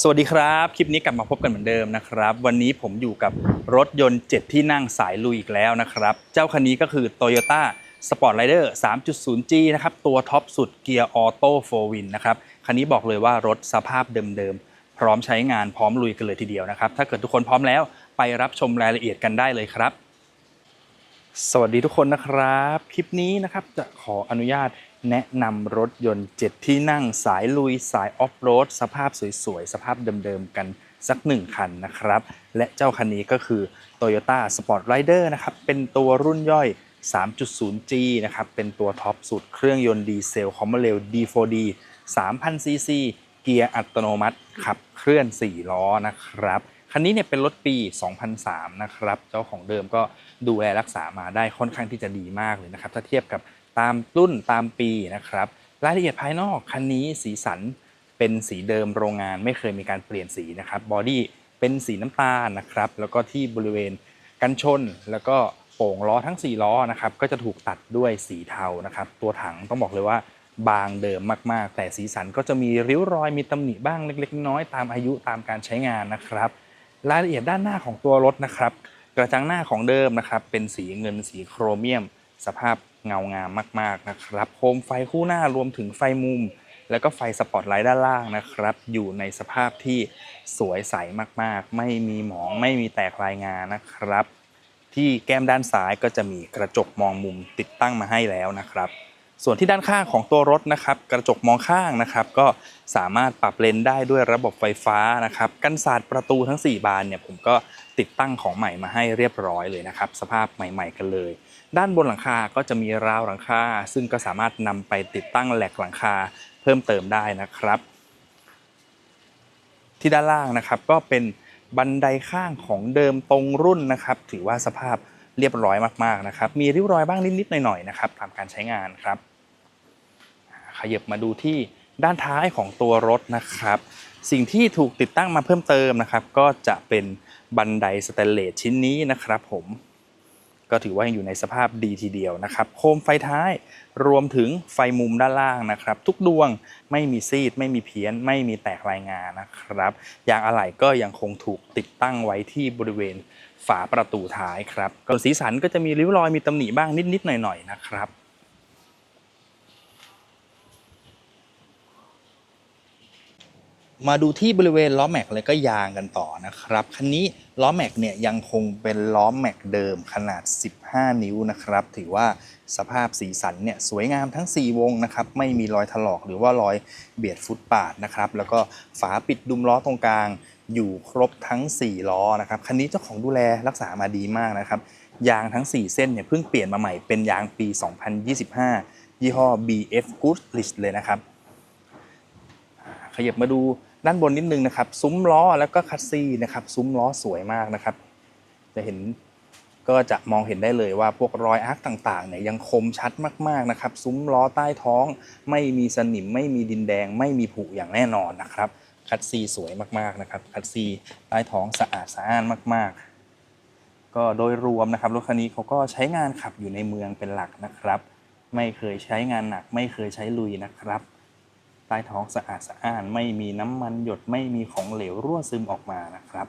สวัสดีครับ คลิปนี้กลับมาพบกันเหมือนเดิมนะครับ วันนี้ผมอยู่กับรถยนต์ 7 ที่นั่งสายลุยอีกแล้วนะครับ เจ้าคันนี้ก็คือ Toyota Sportrider 3.0G นะครับ ตัวท็อปสุดเกียร์ออโต้4 Win นะครับ คันนี้บอกเลยว่ารถสภาพเดิมๆ พร้อมใช้งานพร้อมลุยกันเลยทีเดียวนะครับ ถ้าเกิดทุกคนพร้อมแล้วไปรับชมรายละเอียดกันได้เลยครับ สวัสดีทุกคนนะครับ คลิปนี้นะครับจะขออนุญาตแนะนำรถยนต์ 7 ที่นั่งสายลุยสายออฟโรดสภาพสวยๆ สภาพเดิมๆ กันสักหนึ่งคันนะครับ และเจ้าคันนี้ก็คือ Toyota Sport Rider นะครับ เป็นตัวรุ่นย่อย 3.0G นะครับ เป็นตัวท็อปสุดเครื่องยนต์ดีเซลคอมมอนเรล D4D 3,000ซีซีเกียร์อัตโนมัติขับเคลื่อน 4 ล้อนะครับ คันนี้เนี่ยเป็นรถปี 2003 นะครับ เจ้าของเดิมก็ดูแลรักษามาได้ค่อนข้างที่จะดีมากเลยนะครับ ถ้าเทียบกับตามรุ่นตามปีนะครับ รายละเอียดภายนอกคันนี้สีสันเป็นสีเดิมโรงงานไม่เคยมีการเปลี่ยนสีนะครับบอดี้เป็นสีน้ำตาลนะครับ แล้วก็ที่บริเวณกันชน แล้วก็โป่งล้อทั้ง 4 ล้อนะครับก็จะถูกตัดด้วยสีเทานะครับ ตัวถังต้องบอกเลยว่าบางเดิมมากๆ แต่สีสันก็จะมีริ้วรอยมีตำหนิบ้างเล็กๆ น้อยๆตามอายุตามการใช้งานนะครับ รายละเอียดด้านหน้าของตัวรถนะครับ กระจังหน้าของเดิมนะครับ เป็นสีเงินสีโครเมียม สภาพเงางามมากๆนะครับ โคมไฟคู่หน้ารวมถึงไฟมุม แล้วก็ไฟสปอตไลท์ด้านล่างนะครับ อยู่ในสภาพที่สวยใสมากๆ ไม่มีหมองไม่มีแตกลายงานนะครับ ที่แก้มด้านซ้ายก็จะมีกระจกมองมุมติดตั้งมาให้แล้วนะครับ ส่วนที่ด้านข้างของตัวรถนะครับกระจกมองข้างนะครับ ก็สามารถปรับเลนได้ด้วยระบบไฟฟ้านะครับกันศาสตร์ประตูทั้ง 4 บานเนี่ยผมก็ติดตั้งของใหม่มาให้เรียบร้อยเลยนะครับ สภาพใหม่ ๆ กันเลย ด้านบนหลังคาก็จะมีราวหลังคา ซึ่งก็สามารถนำไปติดตั้งแหลกหลังคาเพิ่มเติมได้นะครับ ที่ด้านล่างนะครับก็เป็นบันไดข้างของเดิมตรงรุ่นนะครับ ถือว่าสภาพเรียบร้อยมากๆนะครับ มีริ้วรอยบ้างนิดๆหน่อยๆนะครับตามการใช้งานครับ ขยับมาดูที่ด้านท้ายของตัวรถนะครับ สิ่งที่ถูกติดตั้งมาเพิ่มเติมนะครับ ก็จะเป็นบันไดสแตนเลสชิ้นนี้นะครับผมก็ถือว่ายังอยู่ในสภาพดีทีเดียวนะครับ โคมไฟท้ายรวมถึงไฟมุมด้านล่างนะครับ ทุกดวงไม่มีซีด ไม่มีเพี้ยน ไม่มีแตกรายงานนะครับยางอะไหล่ก็ยังคงถูกติดตั้งไว้ที่บริเวณฝาประตูท้ายครับส่วนสีสันก็จะมีริ้วรอยมีตำหนิบ้างนิด ๆ หน่อย ๆ นะครับ มาดูที่บริเวณล้อแม็กและก็ยางกันต่อนะครับ คันนี้ล้อแม็กเนี่ยยังคงเป็นล้อแม็กเดิมขนาด 15 นิ้วนะครับ ถือว่าสภาพสีสันเนี่ยสวยงามทั้ง 4 วงนะครับ ไม่มีรอยถลอกหรือว่ารอยเบียดฟุตปาดนะครับ แล้วก็ฝาปิดดุมล้อตรงกลางอยู่ครบทั้ง 4 ล้อนะครับ คันนี้เจ้าของดูแลรักษามาดีมากนะครับ ยางทั้ง 4 เส้นเนี่ยเพิ่งเปลี่ยนมาใหม่เป็นยางปี 2025 ยี่ห้อ BF Goodrich เลยนะครับขยับมาดู ด้านบนนิดนึงนะครับ ซุ้มล้อแล้วก็คัสซีนะครับซุ้มล้อสวยมากนะครับ จะเห็นก็จะมองเห็นได้เลยว่าพวกรอยอาร์คต่างๆเนี่ยยังคมชัดมากๆนะครับ ซุ้มล้อใต้ท้อง ไม่มีสนิม ไม่มีดินแดง ไม่มีผุอย่างแน่นอนนะครับ คัสซีสวยมากๆนะครับ คัสซีใต้ท้องสะอาดสะอ้านมาก ๆ ก็โดยรวมนะครับรถคันนี้เขาก็ใช้งานขับอยู่ในเมืองเป็นหลักนะครับ ไม่เคยใช้งานหนัก ไม่เคยใช้ลุยนะครับ ต้ท้องสะอาดสะอ้าน ไม่มีน้ำมันหยดไม่มีของเหลวรั่วซึมออกมานะครับ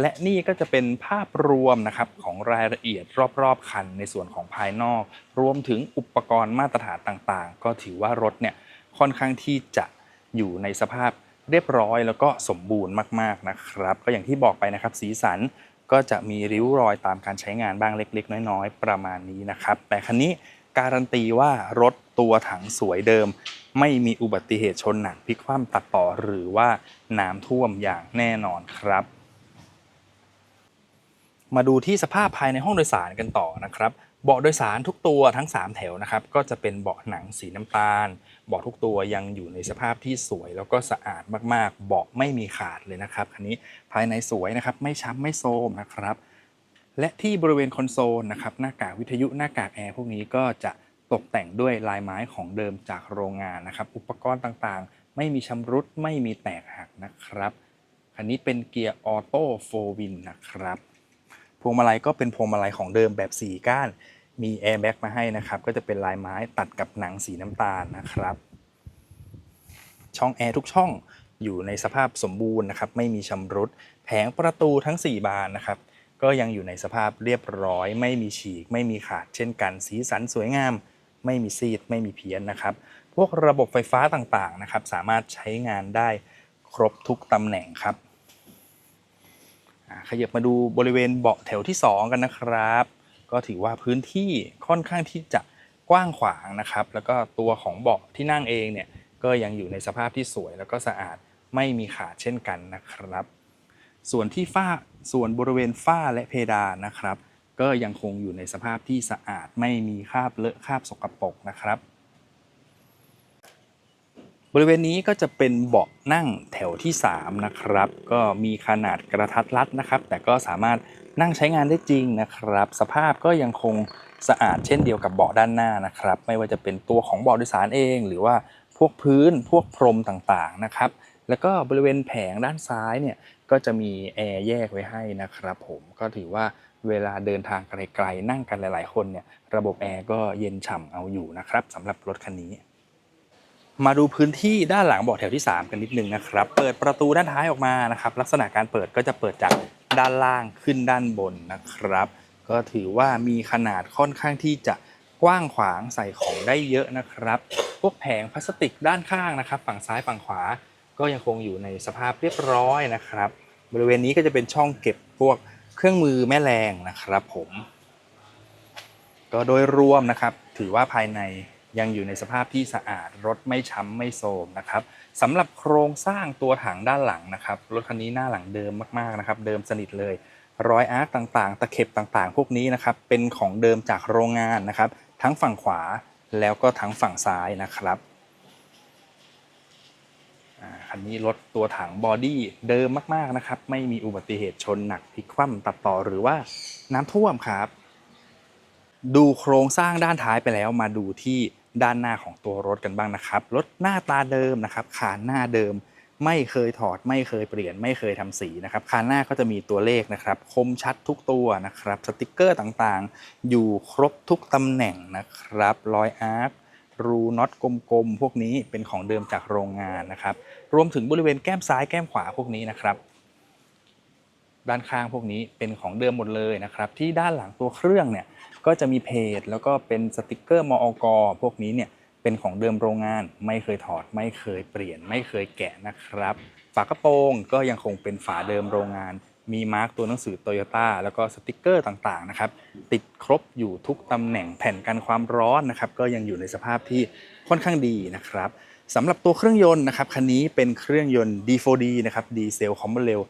และนี่ก็จะเป็นภาพรวมนะครับของรายละเอียดรอบๆ คันในส่วนของภายนอก รวมถึงอุปกรณ์มาตรฐานต่างๆ ก็ถือว่ารถเนี่ยค่อนข้างที่จะอยู่ในสภาพเรียบร้อยแล้วก็สมบูรณ์มากๆนะครับ ก็อย่างที่บอกไปนะครับ สีสันก็จะมีริ้วรอยตามการใช้งานบ้างเล็ก ๆ น้อย ๆ ประมาณนี้นะครับ แต่คันนี้ การันตีว่ารถตัวถังสวยเดิม ไม่มีอุบัติเหตุชนหนักพลิกคว่ำตัดต่อหรือว่าน้ำท่วมอย่างแน่นอนครับ มาดูที่สภาพภายในห้องโดยสารกันต่อนะครับเบาะโดยสารทุกตัวทั้ง 3 แถวนะครับก็จะเป็นเบาะหนังสีน้ำตาล เบาะทุกตัวยังอยู่ในสภาพที่สวย แล้วก็สะอาดมากๆ เบาะไม่มีขาดเลยนะครับคันนี้ภายในสวยนะครับไม่ช้ำไม่โทมนะครับ และที่บริเวณคอนโซลนะครับหน้ากากวิทยุหน้ากากแอร์พวกนี้ก็จะตกแต่งด้วยลายไม้ของเดิมจากโรงงานนะครับ อุปกรณ์ต่างๆ ไม่มีชำรุดไม่มีแตกหักนะครับคันนี้เป็นเกียร์ออโต้โฟวินนะครับพวงมาลัยก็เป็นพวงมาลัยของเดิมแบบ 4 ก้าน มีแอร์แบ็กมาให้นะครับ ก็จะเป็นลายไม้ตัดกับหนังสีน้ำตาลนะครับ ช่องแอร์ทุกช่องอยู่ในสภาพสมบูรณ์นะครับ ไม่มีชำรุด แผงประตูทั้ง 4 บานนะครับ ก็ยังอยู่ในสภาพเรียบร้อย ไม่มีฉีก ไม่มีขาด เช่นกันสีสันสวยงาม ไม่มีซีด ไม่มีเพี้ยนนะครับ พวกระบบไฟฟ้าต่างๆนะครับ สามารถใช้งานได้ครบทุกตำแหน่งครับขยับมาดูบริเวณเบาะแถวที่ 2 กันนะครับ ก็ถือว่าพื้นที่ค่อนข้างที่จะกว้างขวางนะครับ แล้วก็ตัวของเบาะที่นั่งเองเนี่ยก็ยังอยู่ในสภาพที่สวยแล้วก็สะอาดไม่มีขาดเช่นกันนะครับ ส่วนที่ฝ้าส่วนบริเวณฝ้าและเพดานนะครับ ก็ยังคงอยู่ในสภาพที่สะอาดไม่มีคราบเลอะคราบสกปรกนะครับ บริเวณนี้ก็จะเป็นเบาะนั่งแถวที่ 3 นะครับ ก็มีขนาดกระทัดรัดนะครับ แต่ก็สามารถนั่งใช้งานได้จริงนะครับ สภาพก็ยังคงสะอาดเช่นเดียวกับเบาะด้านหน้านะครับ ไม่ว่าจะเป็นตัวของเบาะโดยสารเอง หรือว่าพวกพื้นพวกพรมต่างๆนะครับ แล้วก็บริเวณแผงด้านซ้ายเนี่ย ก็จะมีแอร์แยกไว้ให้นะครับผมก็ถือว่าเวลาเดินทางไกลๆนั่งกันหลาย ๆ คนเนี่ยระบบแอร์ก็เย็นฉ่ำเอาอยู่นะครับสำหรับรถคันนี้มาดูพื้นที่ด้านหลังเบาะแถวที่ 3 กันนิดนึงนะครับ เปิดประตูด้านท้ายออกมานะครับ ลักษณะการเปิดก็จะเปิดจากด้านล่างขึ้นด้านบนนะครับ ก็ถือว่ามีขนาดค่อนข้างที่จะกว้างขวางใส่ของได้เยอะนะครับ พวกแผงพลาสติกด้านข้างนะครับ ฝั่งซ้ายฝั่งขวา ก็ยังคงอยู่ในสภาพเรียบร้อยนะครับ บริเวณนี้ก็จะเป็นช่องเก็บพวกเครื่องมือแม่แรงนะครับผม ก็โดยรวมนะครับ ถือว่าภายในยังอยู่ในสภาพที่สะอาดรถไม่ช้ำไม่โทรมนะครับสำหรับโครงสร้างตัวถังด้านหลังนะครับรถคันนี้หน้าหลังเดิมมากๆนะครับ เดิมสนิทเลยรอยอาร์คต่างๆ ตะเข็บต่างๆ พวกนี้นะครับ เป็นของเดิมจากโรงงานนะครับ ทั้งฝั่งขวาแล้วก็ทั้งฝั่งซ้ายนะครับ คันนี้รถตัวถังบอดี้เดิมมากๆนะครับ ไม่มีอุบัติเหตุชนหนักพลิกคว่ำตัดต่อหรือว่าน้ำท่วมครับ ดูโครงสร้างด้านท้ายไปแล้วมาดูที่ด้านหน้าของตัวรถกันบ้างนะครับ รถหน้าตาเดิมนะครับคานหน้าเดิม ไม่เคยถอด ไม่เคยเปลี่ยน ไม่เคยทำสีนะครับคานหน้าก็จะมีตัวเลขนะครับ คมชัดทุกตัวนะครับ สติกเกอร์ต่างๆ อยู่ครบทุกตำแหน่งนะครับรอยอาร์ค รูน็อตกลมๆพวกนี้เป็นของเดิมจากโรงงานนะครับ รวมถึงบริเวณแก้มซ้ายแก้มขวาพวกนี้นะครับ ด้านข้างพวกนี้เป็นของเดิมหมดเลยนะครับ ที่ด้านหลังตัวเครื่องเนี่ยก็จะมีเพจแล้วก็เป็นสติกเกอร์มอกพวกนี้เนี่ยเป็นของเดิมโรงงาน ไม่เคยถอด ไม่เคยเปลี่ยน ไม่เคยแกะนะครับ ฝากระโปรงก็ยังคงเป็นฝาเดิมโรงงาน มีมาร์กตัวหนังสือโตโยต้าแล้วก็สติกเกอร์ต่างๆนะครับติดครบอยู่ทุกตำแหน่งแผ่นกันความร้อนนะครับก็ยังอยู่ในสภาพที่ค่อนข้างดีนะครับสำหรับตัวเครื่องยนต์นะครับคันนี้เป็นเครื่องยนต์ D4D นะครับดีเซลคอมเบเร็ว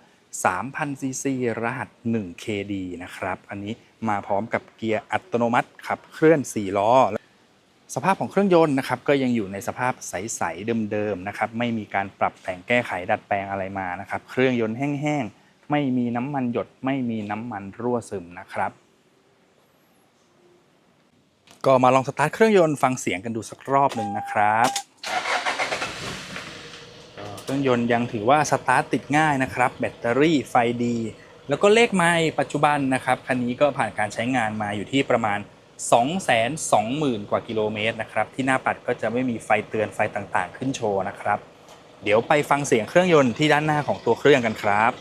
3,000ซีซีรหัส 1 KD นะครับอันนี้มาพร้อมกับเกียร์อัตโนมัติขับเคลื่อน 4 ล้อ สภาพของเครื่องยนต์นะครับก็ยังอยู่ในสภาพใส ๆ เดิม ๆ นะครับไม่มีการปรับแต่งแก้ไขดัดแปลงอะไรมานะครับเครื่องยนต์แห้ง ๆ ไม่มีน้ำมันหยดไม่มีน้ำมันรั่วซึมนะครับ ก็มาลองสตาร์ทเครื่องยนต์ฟังเสียงกันดูสักรอบหนึ่งนะครับ เครื่องยนต์ยังถือว่าสตาร์ทติดง่ายนะครับ แบตเตอรี่ไฟดี แล้วก็เลขไมล์ปัจจุบันนะครับคันนี้ก็ผ่านการใช้งานมาอยู่ที่ประมาณ220,000 กว่ากิโลเมตรนะครับ ที่หน้าปัดก็จะไม่มีไฟเตือนไฟต่างๆ ขึ้นโชว์นะครับ เดี๋ยวไปฟังเสียงเครื่องยนต์ที่ด้านหน้าของตัวเครื่องกันครับ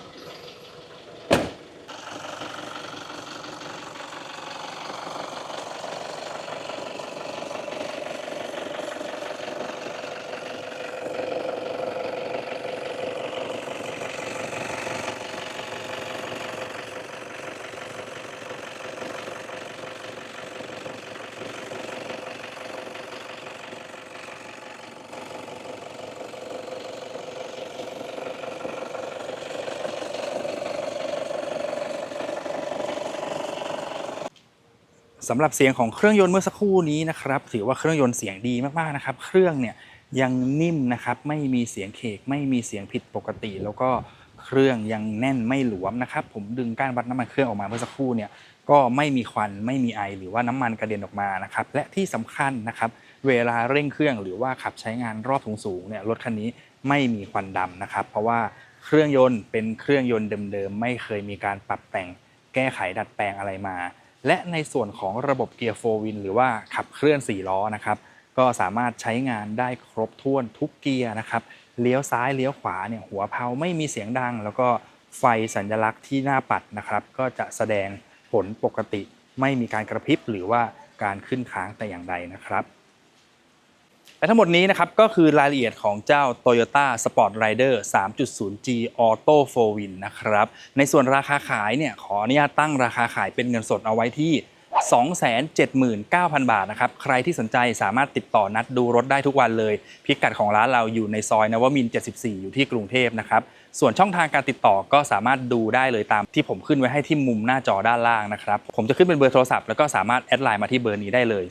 สำหรับเสียงของเครื่องยนต์เมื่อสักครู่นี้นะครับถือว่าเครื่องยนต์เสียงดีมากๆนะครับ เครื่องเนี่ยยังนิ่มนะครับไม่มีเสียงเคกไม่มีเสียงผิดปกติ แล้วก็เครื่องยังแน่นไม่หลวมนะครับ ผมดึงก้านวัดน้ำมันเครื่องออกมาเมื่อสักครู่เนี่ยก็ไม่มีควันไม่มีไอ หรือว่าน้ำมันกระเด็นออกมานะครับและที่สำคัญนะครับเวลาเร่งเครื่องหรือว่าขับใช้งานรอบสูงๆเนี่ยรถคันนี้ไม่มีควันดำนะครับ เพราะว่าเครื่องยนต์เป็นเครื่องยนต์เดิมๆไม่เคยมีการปรับแต่งแก้ไขดัดแปลงอะไรมา และในส่วนของระบบเกียร์โฟวินหรือว่าขับเคลื่อน 4 ล้อนะครับก็ก็สามารถใช้งานได้ครบถ้วนทุกเกียร์นะครับ เลี้ยวซ้ายเลี้ยวขวาเนี่ยหัวเพลาไม่มีเสียงดัง แล้วก็ไฟสัญลักษณ์ที่หน้าปัดนะครับ ก็จะแสดงผลปกติไม่มีการกระพริบหรือว่าการขึ้นค้างแต่อย่างใดนะครับ และทั้งหมดนี้นะครับก็คือรายละเอียดของเจ้า Toyota Sport Rider 3.0G Auto 4 Win นะครับ ในส่วนราคาขายเนี่ยขออนุญาตตั้งราคาขายเป็นเงินสดเอาไว้ที่ 279,000 บาทนะครับ ใครที่สนใจสามารถติดต่อนัดดูรถได้ทุกวันเลย พิกัดของร้านเราอยู่ในซอยนวมินท์74 อยู่ที่กรุงเทพนะครับ ส่วนช่องทางการติดต่อก็สามารถดูได้เลยตามที่ผมขึ้นไว้ให้ที่มุมหน้าจอด้านล่างนะครับ ผมจะขึ้นเป็นเบอร์โทรศัพท์แล้วก็สามารถแอดไลน์มาที่เบอร์นี้ได้เลย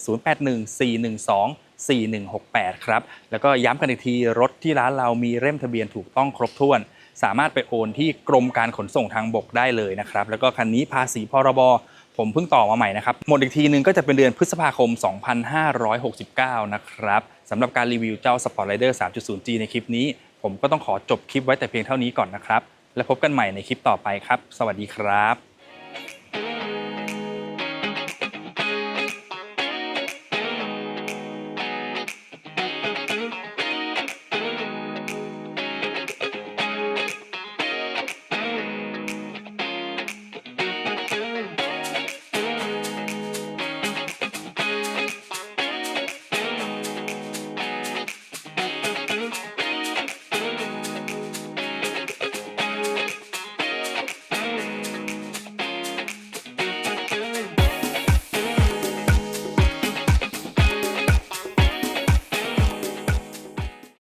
081412 4168 ครับ แล้วก็ย้ำกันอีกทีรถที่ร้านเรามีเล่มทะเบียนถูกต้องครบถ้วน สามารถไปโอนที่กรมการขนส่งทางบกได้เลยนะครับ แล้วก็คันนี้ภาษีพรบผมเพิ่งต่อมาใหม่นะครับ หมดอีกทีนึงก็จะเป็นเดือนพฤษภาคม 2569 นะครับสำหรับการรีวิวเจ้า Sport Rider 3.0G ในคลิปนี้ ผมก็ต้องขอจบคลิปไว้แต่เพียงเท่านี้ก่อนนะครับ และพบกันใหม่ในคลิปต่อไปครับ สวัสดีครับ